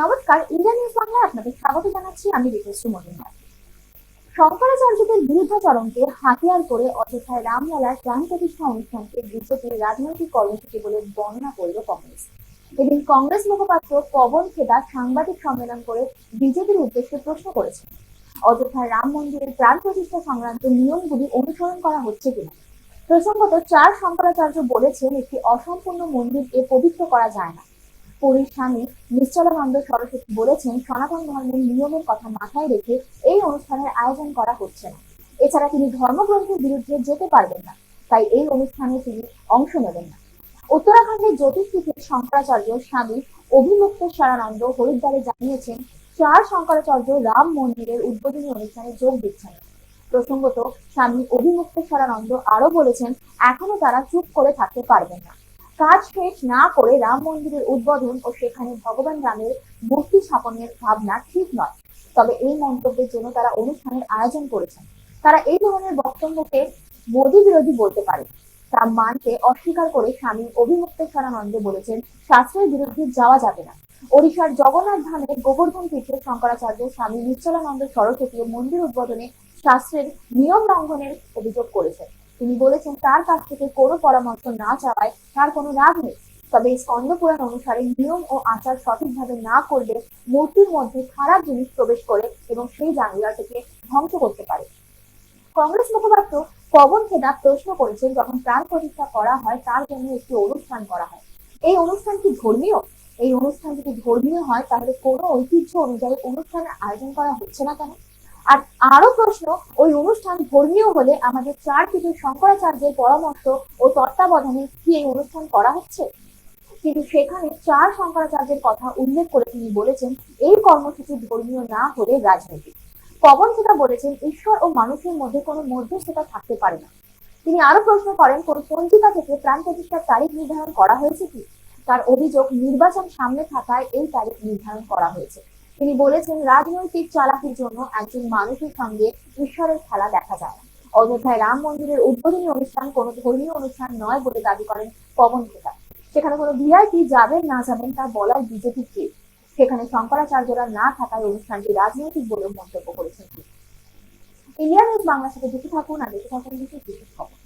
নমস্কার India news বাংলায় আপনাদের স্বাগত জানাচ্ছি আমি ঋতুশ্রী মজুমদার। শঙ্করাচার্যদের বিরুদ্ধাচরণকে হাতিয়ার করে অযোধ্যায় রামলালার প্রাণ প্রতিষ্ঠা অনুষ্ঠানকে বিজেপির রাজনৈতিক কর্মসূচি বলে বর্ণনা করল কংগ্রেস। এদিন কংগ্রেস মুখপাত্র পবন খেদা সাংবাদিক সম্মেলন করে বিজেপির উদ্দেশ্যে প্রশ্ন করেছেন, অযোধ্যায় রাম মন্দিরের প্রাণ প্রতিষ্ঠা সংক্রান্ত নিয়মগুলি অনুসরণ করা হচ্ছে কিনা? প্রসঙ্গত চার শঙ্করাচার্য বলেছেন, একটি অসম্পূর্ণ মন্দিরকে পবিত্র করা যায় না। পুরীর স্বামী নিশ্চলানন্দ সরস্বতী বলেছেন, সনাতন ধর্মের নিয়মের কথা মাথায় রেখে এই অনুষ্ঠানের আয়োজন করা হচ্ছে না। এছাড়া তিনি ধর্মগ্রন্থের বিরুদ্ধে যেতে পারবেন না, তাই এই অনুষ্ঠানে তিনি অংশ নেবেন না। উত্তরাখণ্ডের জ্যোতিষপীঠের শঙ্করাচার্য স্বামী অভিমুক্তেশ্বরানন্দ হরিদ্বারে জানিয়েছেন, চার শঙ্করাচার্য রাম মন্দিরের উদ্বোধনী অনুষ্ঠানে যোগ দিচ্ছেন। প্রসঙ্গত, স্বামী অভিমুক্তেশ্বরানন্দ আরও বলেছেন, এখনও তারা চুপ করে থাকতে পারবেন না। কাজ শেষ না করে রাম মন্দিরের উদ্বোধন ও সেখানে ভগবান রামের মূর্তি স্থাপনের ভাবনা ঠিক নয়। তবে এই মন্তব্যের জন্য তারা অনুষ্ঠানের আয়োজন করেছেন। তারা এই ধরনের বক্তব্যকে মোদী বিরোধী বলতে পারে। তা মানতে অস্বীকার করে স্বামী অভিমুক্তেশ্বরানন্দ বলেছেন, শাস্ত্রের বিরুদ্ধে যাওয়া যাবে না। ওড়িশার জগন্নাথ ধামের গোবর্ধন পীঠের শঙ্করাচার্য স্বামী নিশ্চলানন্দ সরস্বতী মন্দির উদ্বোধনে শাস্ত্রের নিয়ম লঙ্ঘনের অভিযোগ করেছেন। তিনি বলেছেন, তার কাছ থেকে কোনো পরামর্শ না চাওয়ায় তার কোনো রাগ নেই। তবে স্কন্দ পুরাণ অনুসারে নিয়ম ও আচার সঠিকভাবে না করলে মূর্তির মধ্যে খারাপ জিনিস প্রবেশ করে এবং সেই জায়গাটিকে ধ্বংস করতে পারে। কংগ্রেস মুখপাত্র পবন খেদা প্রশ্ন করেছেন, যখন প্রাণ প্রতিষ্ঠা করা হয়, তার জন্য একটি অনুষ্ঠান করা হয়। এই অনুষ্ঠান কি ধর্মীয়? এই অনুষ্ঠান যদি ধর্মীয় হয়, তাহলে কোনো ঐতিহ্য অনুযায়ী অনুষ্ঠানের আয়োজন করা হচ্ছে না কেন? আর আরও প্রশ্ন, ওই অনুষ্ঠান ধর্মীয় হলে আমাদের চার পীঠের শঙ্করাচার্যের পরামর্শ ও তত্ত্বাবধানে কি এই অনুষ্ঠান করা হচ্ছে? কিন্তু সেখানে চার শঙ্করাচার্যের কথা উল্লেখ করে তিনি বলেছেন, এই কর্মসূচি ধর্মীয় না হলে রাজনৈতিক। পবন সেটা বলেছেন, ঈশ্বর ও মানুষের মধ্যে কোনো মধ্যস্থতা থাকতে পারে না। তিনি আরও প্রশ্ন করেন, কোন পঞ্জিকা থেকে প্রাণ প্রতিষ্ঠার তারিখ নির্ধারণ করা হয়েছে কি? তার অভিযোগ, নির্বাচন সামনে থাকায় এই তারিখ নির্ধারণ করা হয়েছে। তিনি বলেছেন, রাজনৈতিক চালাকির জন্য একজন মানুষের সঙ্গে ঈশ্বরের খেলা দেখা যায়। অযোধ্যায় রাম মন্দিরের উদ্বোধনী অনুষ্ঠান কোনো ধর্মীয় অনুষ্ঠান নয় বলে দাবি করেন পবন খেতা সেখানে কোনো ভিআইপি যাবেন না যাবেন তা বলার বিজেপি কে সেখানে শঙ্করাচার্যরা না থাকায় অনুষ্ঠানটি রাজনৈতিক বলে মন্তব্য করেছেন। ইন্ডিয়া নিউজ বাংলার সাথে দেখে থাকুন আর দেখে থাকুন বিশেষ বিশেষ খবর।